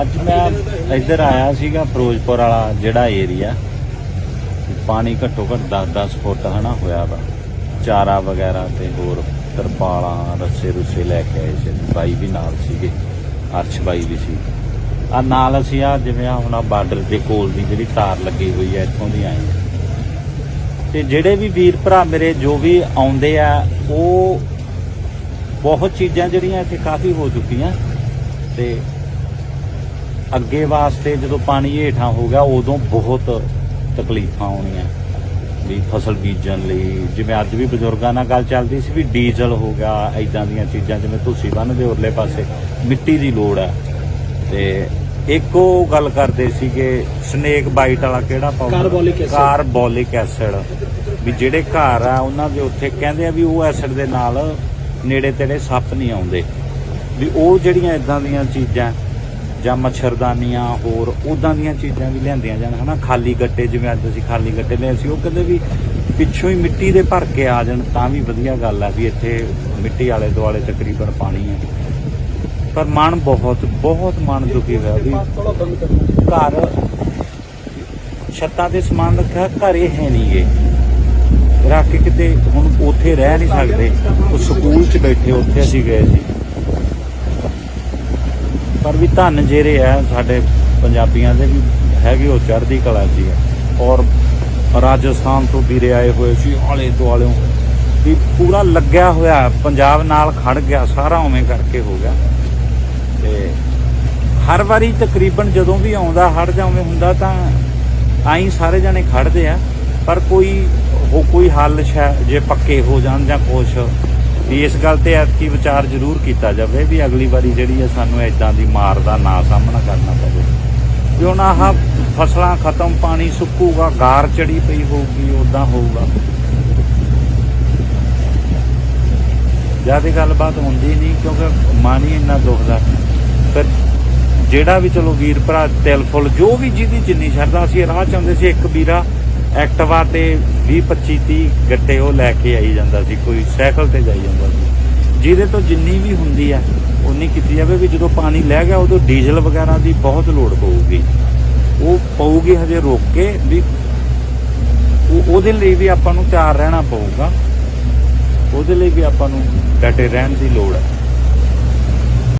ਅੱਜ ਮੈਂ ਇੱਧਰ ਆਇਆ ਸੀਗਾ ਫਿਰੋਜ਼ਪੁਰ ਵਾਲਾ ਜਿਹੜਾ ਏਰੀਆ। ਪਾਣੀ ਘੱਟੋ ਘੱਟ 10-10 ਫੁੱਟ ਹਨਾ ਹੋਇਆ ਵਾ। ਚਾਰਾ ਵਗੈਰਾ ਤੇ ਹੋਰ ਤਰਪਾਲਾਂ, ਰੱਸੇ ਰੁੱਸੇ ਲੈ ਕੇ ਆਏ ਸੀ। ਬਾਈ ਵੀ ਨਾਲ ਸੀਗੇ, ਅਰਸ਼ ਬਾਈ ਵੀ ਸੀ। ਆ ਨਾਲ ਅਸੀਂ ਆ ਜਿਵੇਂ ਆ ਹੁਣ ਬਾਰਡਰ ਦੇ ਕੋਲ ਦੀ ਜਿਹੜੀ ਤਾਰ ਲੱਗੀ ਹੋਈ ਹੈ ਇੱਥੋਂ ਦੀ ਆਏ ਹਾਂ। ਤੇ ਜਿਹੜੇ ਵੀ ਵੀਰ ਭਰਾ ਮੇਰੇ ਜੋ ਵੀ ਆਉਂਦੇ ਆ, ਉਹ ਬਹੁਤ ਚੀਜ਼ਾਂ ਜਿਹੜੀਆਂ ਇੱਥੇ ਕਾਫੀ ਹੋ ਚੁੱਕੀਆਂ। ਤੇ ਅੱਗੇ ਵਾਸਤੇ ਜਦੋਂ ਪਾਣੀ ਹੇਠਾਂ ਹੋ ਗਿਆ ਉਦੋਂ ਬਹੁਤ ਤਕਲੀਫਾਂ ਆਉਣੀਆਂ ਵੀ ਫਸਲ ਬੀਜਣ ਲਈ ਜਿਵੇਂ ਅੱਜ ਵੀ ਬਜ਼ੁਰਗਾਂ ਨਾਲ ਗੱਲ ਚੱਲਦੀ ਸੀ ਵੀ ਡੀਜ਼ਲ ਹੋ ਗਿਆ ਐਦਾਂ ਦੀਆਂ ਚੀਜ਼ਾਂ ਜਿਵੇਂ ਤੁਸੀਂ ਬੰਨ ਦੇ ਉਰਲੇ ਪਾਸੇ ਮਿੱਟੀ ਦੀ ਲੋੜ ਹੈ। ਤੇ ਇੱਕ ਉਹ ਗੱਲ ਕਰਦੇ ਸੀਗੇ ਸਨੇਕ ਬਾਈਟ ਵਾਲਾ ਕਿਹੜਾ ਪਾਊਡਰ। ਕਾਰਬੋਲਿਕ ਐਸਿਡ ਵੀ ਜਿਹੜੇ ਘਰ ਆ ਉਹਨਾਂ ਦੇ ਉੱਥੇ ਕਹਿੰਦੇ ਆ ਵੀ ਉਹ ਐਸਿਡ ਦੇ ਨਾਲ ਨੇੜੇ ਤੇੜੇ ਸੱਪ ਨਹੀਂ ਆਉਂਦੇ। ਵੀ ਉਹ ਜਿਹੜੀਆਂ ਇਦਾਂ ਦੀਆਂ ਚੀਜ਼ਾਂ ਜਾਂ ਮੱਛਰਦਾਨੀਆਂ ਹੋਰ ਉਦਾਂ ਦੀਆਂ ਚੀਜ਼ਾਂ ਵੀ ਲਿਆਂਦੀਆਂ ਜਾਣ, ਹਨਾ? ਖਾਲੀ ਗੱਟੇ, ਜਿਵੇਂ ਅੱਜ ਅਸੀਂ ਖਾਲੀ ਗੱਟੇ ਲਏ ਸੀ, ਉਹ ਕਹਿੰਦੇ ਵੀ ਪਿੱਛੋਂ ਹੀ ਮਿੱਟੀ ਦੇ ਭਰ ਕੇ ਆ ਜਾਣ, ਤਾਂ ਵੀ ਵਧੀਆ ਗੱਲ ਆ ਵੀ ਇੱਥੇ ਮਿੱਟੀ ਵਾਲੇ ਦੁਆਲੇ ਤਕਰੀਬਨ ਪਾਣੀ ਹੈ ਪਰ ਮਨ ਬਹੁਤ ਬਹੁਤ ਮਨ ਦੁਖੀ ਹੋਇਆ ਵੀ ਘਰ ਛੱਤਾਂ ਤੇ ਸਮਾਨ ਰੱਖਿਆ, ਘਰ ਇਹ ਹੈ ਨਹੀਂ ਨਹੀਂਗੇ ਰੱਖ ਕੇ ਕਿਤੇ ਹੁਣ ਉੱਥੇ ਰਹਿ ਨਹੀਂ ਸਕਦੇ। ਉਹ ਸਕੂਲ 'ਚ ਬੈਠੇ, ਉੱਥੇ ਅਸੀਂ ਗਏ ਸੀ। ਪਰ ਵੀ ਧੰਨ ਜਿਹੜੇ ਆ ਸਾਡੇ ਪੰਜਾਬੀਆਂ ਦੇ ਵੀ ਹੈਗੇ ਉਹ ਚੜ੍ਹਦੀ ਕਲਾ 'ਚ ਹੀ ਔਰ ਰਾਜਸਥਾਨ ਤੋਂ ਵੀਰੇ ਆਏ ਹੋਏ ਸੀ, ਆਲੇ ਦੁਆਲਿਓਂ ਵੀ ਪੂਰਾ ਲੱਗਿਆ ਹੋਇਆ, ਪੰਜਾਬ ਨਾਲ ਖੜ ਗਿਆ, ਸਾਰਾ ਉਵੇਂ ਕਰਕੇ ਹੋ ਗਿਆ। ਤੇ ਹਰ ਵਾਰੀ ਤਕਰੀਬਨ ਜਦੋਂ ਵੀ ਆਉਂਦਾ ਹੜ ਜਾਂ ਉਵੇਂ ਹੁੰਦਾ ਤਾਂ ਆਈ ਸਾਰੇ ਜਣੇ ਖੜਦੇ ਆ, ਪਰ ਕੋਈ ਉਹ ਕੋਈ ਹੱਲ ਸ਼ਾ ਜੇ ਪੱਕੇ ਹੋ ਜਾਣ ਜਾਂ ਕੁਛ ਵੀ ਇਸ ਗੱਲ ਤੇ ਐਤਕੀ ਵਿਚਾਰ ਜ਼ਰੂਰ ਕੀਤਾ ਜਾਵੇ ਵੀ ਅਗਲੀ ਵਾਰੀ ਜਿਹੜੀ ਹੈ ਸਾਨੂੰ ਇਦਾਂ ਦੀ ਮਾਰ ਦਾ ਨਾ ਸਾਹਮਣਾ ਕਰਨਾ ਪਵੇ। ਵੀ ਹੁਣ ਆਹ ਫਸਲਾਂ ਖਤਮ, ਪਾਣੀ ਸੁੱਕੂਗਾ, ਗਾਰ ਚੜੀ ਪਈ ਹੋਊਗੀ ਉਦਾਂ ਹੋਊਗਾ। ਜ਼ਿਆਦਾ ਗੱਲਬਾਤ ਹੁੰਦੀ ਨਹੀਂ ਕਿਉਂਕਿ ਮਨ ਹੀ ਇੰਨਾ ਦੁਖਦਾ ਫਿਰ ਜਿਹੜਾ ਵੀ ਚਲੋ ਵੀਰ ਭਰਾ, ਤਿਲ ਫੁੱਲ, ਜੋ ਵੀ ਜਿਹਦੀ ਜਿੰਨੀ ਸ਼ਰਧਾ ਸੀ, ਰਾਹ ਚਾਹੁੰਦੇ ਸੀ, ਇੱਕ ਵੀਰਾ ਐਕਟਿਵਾ ਤੇ 20 25 30 ਗੱਟੇ ਉਹ ਲੈ ਕੇ ਆਈ ਜਾਂਦਾ ਸੀ, ਕੋਈ ਸਾਈਕਲ ਤੇ ਜਾਈ ਜਾਂਦਾ ਸੀ। ਜਿਹਦੇ ਤੋਂ ਜਿੰਨੀ ਵੀ ਹੁੰਦੀ ਆ ਉਨੀ ਕੀਤੀ ਜਾਵੇ ਵੀ ਜਦੋਂ ਪਾਣੀ ਲੈ ਗਿਆ, ਉਦੋਂ ਡੀਜ਼ਲ ਵਗੈਰਾ ਦੀ ਬਹੁਤ ਲੋੜ ਪਊਗੀ। ਉਹ ਪਊਗੀ ਹਜੇ ਰੋਕ ਕੇ ਵੀ ਉਹਦੇ ਲਈ ਵੀ ਆਪਾਂ ਨੂੰ ਤਿਆਰ ਰਹਿਣਾ ਪਊਗਾ। ਉਹਦੇ ਲਈ ਵੀ ਆਪਾਂ ਨੂੰ ਡਟੇ ਰਹਿਣ ਦੀ ਲੋੜ ਹੈ।